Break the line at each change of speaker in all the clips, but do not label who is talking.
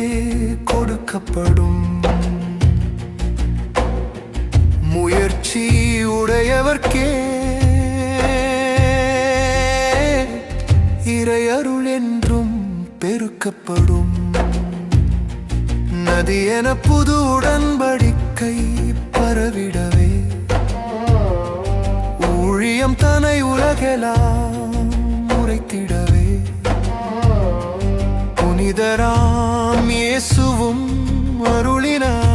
உனக்கு கொடுக்கப்படும். முயற்சி உடையவர்க்கே இறை அருள் என்றும் பெருக்கப்படும். நதி என புது உடன்படிக்கை பரவிடவே. ஊழியம் தன்னை உலகெல்லாம் முறைத்திடவே புனிதராம் இயேசுவும் அருளினார்.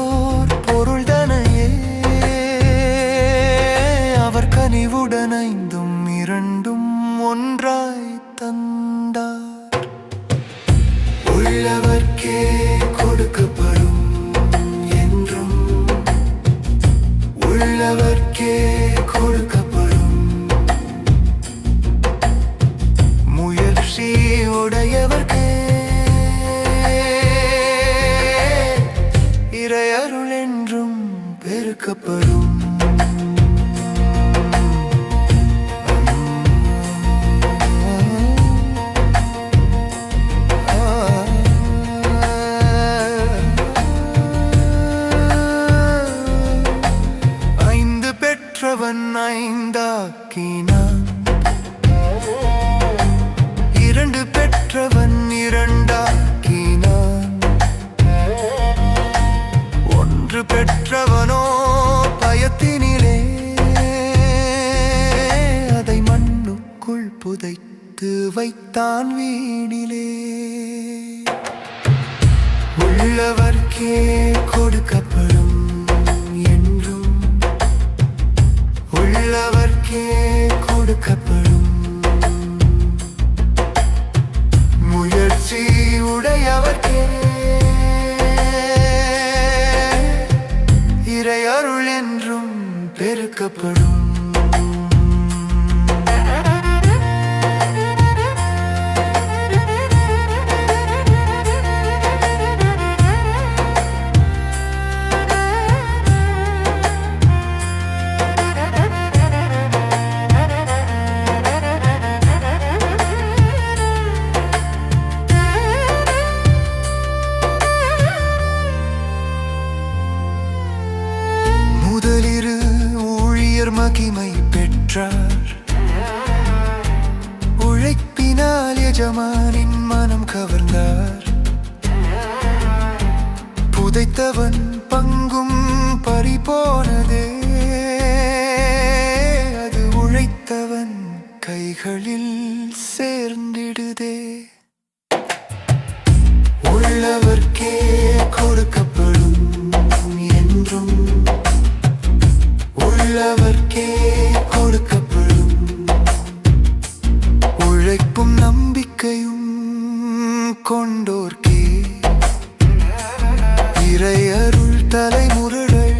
கிடைத்ததோர் பொருள் தனையே. அவர் கனிவுடனைந்தும் இரண்டும் ஒன்றாய் தந்தார். உள்ளவர்க்கே கொடுக்கப்படும் என்றும் உள்ளவர்க்கே கொடுக்கப்படும். முயற்சி உடையவர்க்கே ஒன்று பெற்றவனோ பயத்தினிலே அதை மண்ணுக்குள் புதைத்து வைத்தான் வீடிலே உள்ளவர்க்கே கொடுக்கப்படும் என்றும் உள்ளவர்க்கே கொடுக்கப்படும் பெருக்கப்படும் மகிமை பெற்றார். உழைப்பினால் எஜமானின் மனம் கவர்ந்தார். புதைத்தவன் பங்கும் பறிபோனதே அது உழைத்தவன் கைகளில் சேர்ந்திடுதே. நம்பிக்கையும் கொண்டோர்க்கே. இறையருள் தலைமுருடல்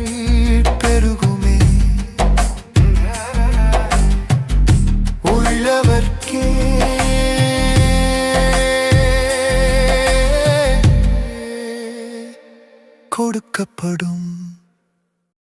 பெருகுமே. உள்ளவர்க்கே. கொடுக்கப்படும்